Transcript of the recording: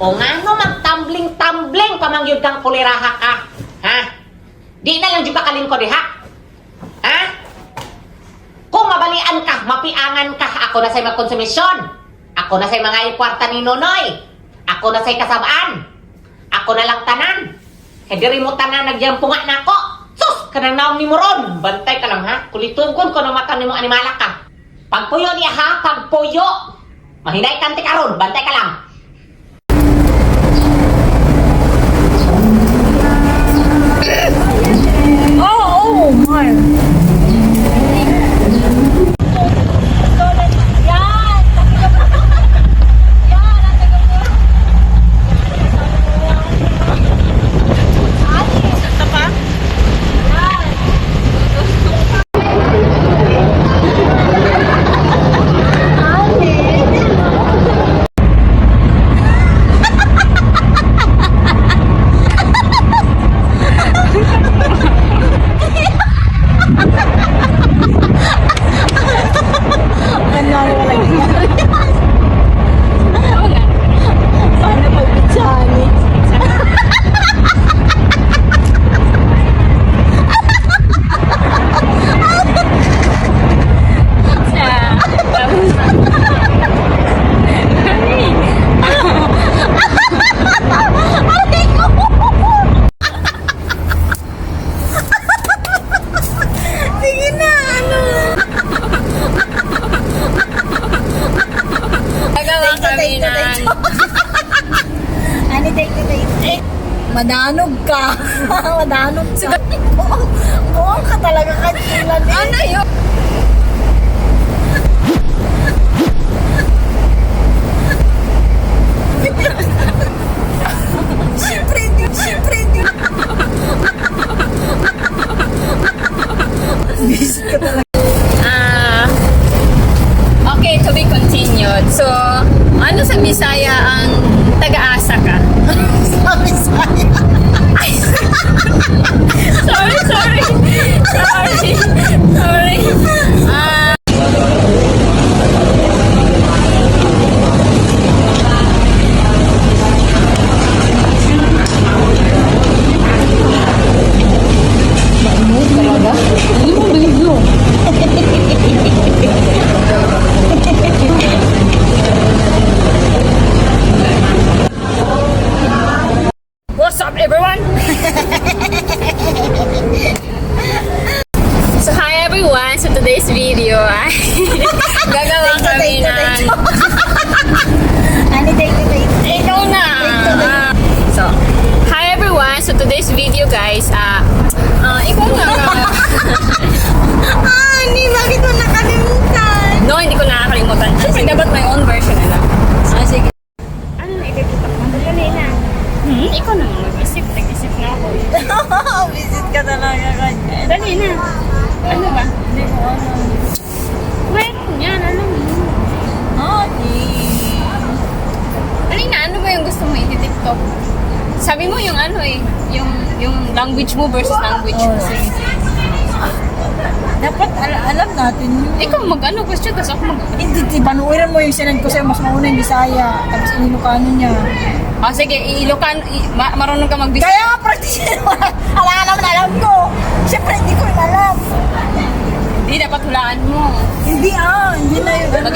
O nga no, magtambling-tambling pamangyod kang kuliraha ka. Ha? Di na lang juga kalingko di ha? Ha? Kung mabalian ka, mapiangan ka, ako na sa'y magkonsumisyon. Ako na sa'y mga ikwarta ni Nonoy. Ako na sa'y kasabaan. Ako na lang tanan. Kaya diri mo tanan nagyampunga na ako. Sus! Kanang naong ni Moron. Bantay ka lang ha. Kulitugon ko na matan ni mong animala ka. Pagpuyo niya ha, pagpuyo. Mahinay kanti karon, bantay ka lang. Madanog ka. Madanog ka. Buong, ka talaga kantilan eh. Ano yun? Everyone? so, hi everyone! So, today's video ay gagawa kami ng... Ano, take it, take it. Ikaw na! Ah, so, hi everyone! So, today's video guys, ah, ah, ikaw na. Ah, hindi. Bakit mo nakalimutan? Ano eh, yung yung language mo versus language Oh, mo. sige. Dapat al- alam natin yun. Ikaw mag-ano question, tapos ako mag... Hindi, di, panuorin mo yung sinend ko sa'yo, mas mauna yung Bisaya. Tapos inilokano niya. Ah, sige, iilokan, i- ma- marunong ka mag Kaya nga, practice mo. Ala ka naman alam ko. Siyempre, hindi ko rin alam. Hindi, dapat hulaan mo. Hindi ah, hindi na yun. ano,